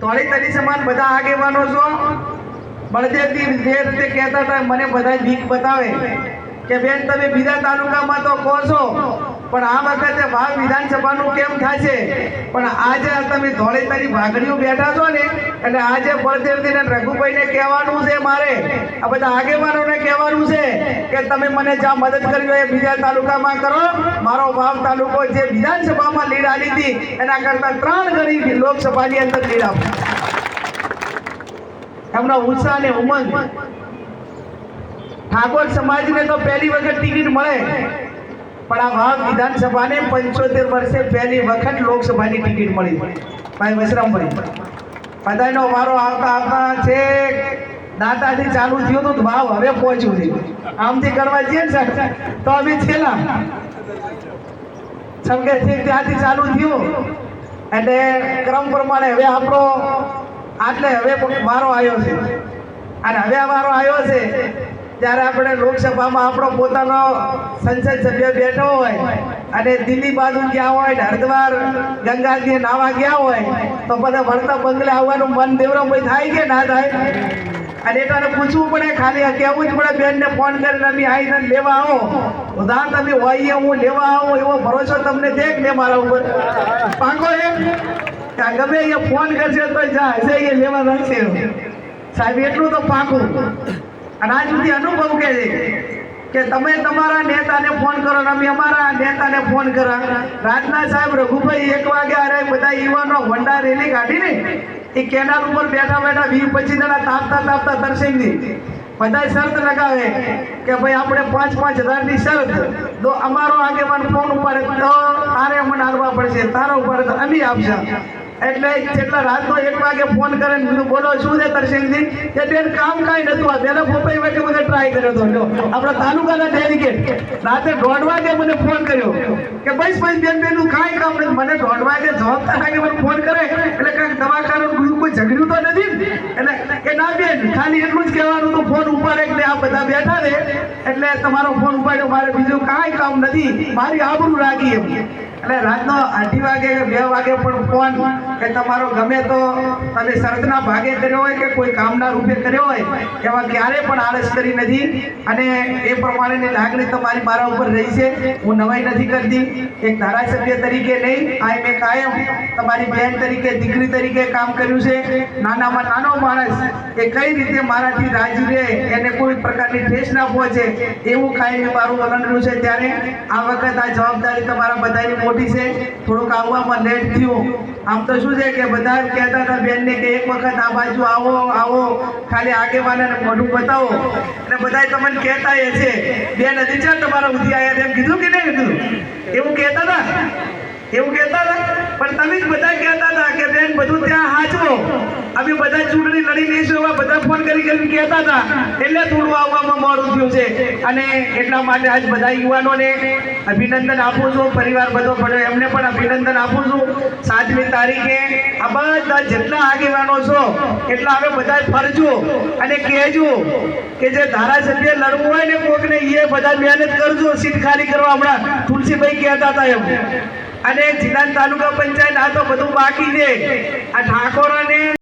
તોળી તરી સમાન બધા આગેવાનો છો. બળદેવજી જે રીતે કહેતા હતા, મને બધા બીક બતાવે કે બેન, તમે બીજા તાલુકામાં તો કહો છો. પણ આ વખતે વાવ વિધાનસભાનું કેમ થશે પણ આજે તમે ધોળે તારી ભાગડીઓ બેઠા છો ને એટલે આજે બળદેવજીને રઘુભાઈને કહેવાનું છે મારે. આ બધા આગેવાનોને કહેવાનું છે કે તમે મને જ્યાં મદદ કરી હોય બીજા તાલુકામાં કરો. મારો વાવ તાલુકો જે વિધાનસભામાં લીડ આલી હતી, એના કરતાં ત્રણ ગણી લોકસભાની અંદર લીડ આપો. એમનો ઉત્સાહ અને ઉમંગ. ઠાકોર સમાજને તો પહેલી વખત ટિકિટ મળે. પણ આ વાવ વિધાનસભાને પંચોતેર વર્ષે પહેલી વખત લોકસભાની ટિકિટ મળી. ભાઈ વસરામભાઈ બધાનો વારો આવતા આવતા છે. દાતાથી ચાલુ થયું હતું ભાવ હવે પહોંચ્યું છે. આમથી કરવા જઈએ ને સાહેબ, તો અમે છેલ્લા. સમકે છે ત્યાંથી ચાલુ થયું. એટલે ક્રમ પ્રમાણે હવે આપણો આટલે હવે વારો આવ્યો છે. અને હવે વારો આવ્યો છે. ત્યારે આપણે લોકસભામાં આપણો પોતાનો સંસદ સભ્ય બેઠો હોય અને દિલ્હી બાજુ ગયા હોય ને હરિદ્વાર, ગંગાજી, નાવા ગયા હોય, તો બધા વળતા બંગલે આવવાનું મન દેવરામભાઈ થાય કે ના થાય? અને એટલે પૂછવું પડે ખાલી કહેવું જ પડે, બેનને ફોન કરીને અમે આવીને લેવા આવો. ઉદાહરણ તમે હોય હું લેવા આવો, એવો ભરોસો તમને દે કે ને મારા ઉપર? પાંગો એમ ગમે એ ફોન કરશે તો જા, હશે એ લેવા રાખશે સાહેબ, એટલું તો પાકું અને આજ સુધી અનુભવ કે કે તમે તમારા નેતાને ફોન કરો ને અમે અમારા નેતાને ફોન કરા. રાજના સાહેબ રઘુભાઈ એક વાગે અરે બધા યુવાનો વંડા રેલી કાઢીને એ કેનાલ ઉપર બેઠા બેઠા વીસ પચીસ જણા તાપતા તાપતા દર્શનની બધા શરત લગાવે કે ભાઈ આપણે પાંચ પાંચ હજારની શરત, તો અમારો આગેવાન ફોન ઉપાડે તો તારે અમને હાલવા પડશે, તારો ઉપાડે તો અમે આપશે. એટલે એટલા રાતનો એક વાગે ફોન કરે ને બીજું બોલો, શું છે તરસિંહજી કે બેન કામ કાંઈ નતું. આ બેને પોપાઈ માટે મને ટ્રાય કર્યો હતો. જો, આપણા તાલુકાના ડેલિગેટ રાતે દોઢ વાગે મને ફોન કર્યો કે બસ ભાઈ, બેન, બેનું કાંઈ કામ નથી. મને દોઢ વાગે જવાબ લાગે, મને ફોન કરે. એટલે કાંઈક દવાખાનું બીજું કોઈ ઝઘડ્યું તો નથી એટલે કે ના, બેન, ખાલી એટલું જ કહેવાનું તો ફોન ઉપાડે એટલે આ બધા બેઠા છે. એટલે તમારો ફોન ઉપાડ્યો, મારે બીજું કાંઈ કામ નથી. મારી આબરૂ રાખી એમ. એટલે રાતનો અઢી વાગે, બે વાગે પણ ફોન કે તમારો ગમે તો તમે શરતના ભાગે કર્યો હોય કે કોઈ કામના રૂપે કર્યો હોય એવા ક્યારે પણ આળસ કરી નથી. અને એ પ્રમાણેની લાગણી તમારી મારા ઉપર રહી છે. હું નવાઈ નથી કરતી. એક ધારાસભ્ય તરીકે નહીં, આ મેં કાયમ તમારી બહેન તરીકે, દીકરી તરીકે કામ કર્યું છે. નાનામાં નાનો માણસ એ કઈ રીતે મારાથી રાજી રહે, એને કોઈ પ્રકારની ઠેસ ના પહોંચે, એવું કાંઈ મારું વલણ છે ત્યારે. આ વખત આ જવાબદારી તમારા બધાની મોટી છે. થોડુંક આવવામાં લેટ થયું. આમ તો શું છે કે બધા કહેતા હતા બેનને કે એક વખત આ બાજુ આવો આવો. ખાલી આગેવાને મોઢું બતાવો. એટલે બધા તમને કહેતા એ છે, બેન, હજી છે તમારા ઉધી આવ્યા એમ કીધું કે નહીં કીધું? એવું કહેતા હતા? એવું કહેતા હતા? પણ તમે જ બધા કહેતા હતા કે બેન, બધું ત્યાં હાચવો. અમે બધા ચૂંટણી લડી લઈશું એવા બધા ફોન કરી કરીને કહેતા હતા. એટલે થોડું આવવામાં મોડું થયું છે. અને એટલા માટે આજ બધા યુવાનોને અભિનંદન આપું છું. પરિવાર બધો પડ્યો એમને પણ અભિનંદન આપું છું. સાતમી તારીખે આ બધા જેટલા આગેવાનો છો, એટલા હવે બધા ફરજો અને કહેજો કે જે ધારાસભ્ય લડવું હોય ને કોકને, એ બધા મહેનત કરજો. સીટ ખાલી કરવા હમણાં તુલસીભાઈ કહેતા હતા એમ. અને જિલ્લા તાલુકા પંચાયત આ તો બધું બાકી છે. આ ઠાકોર અને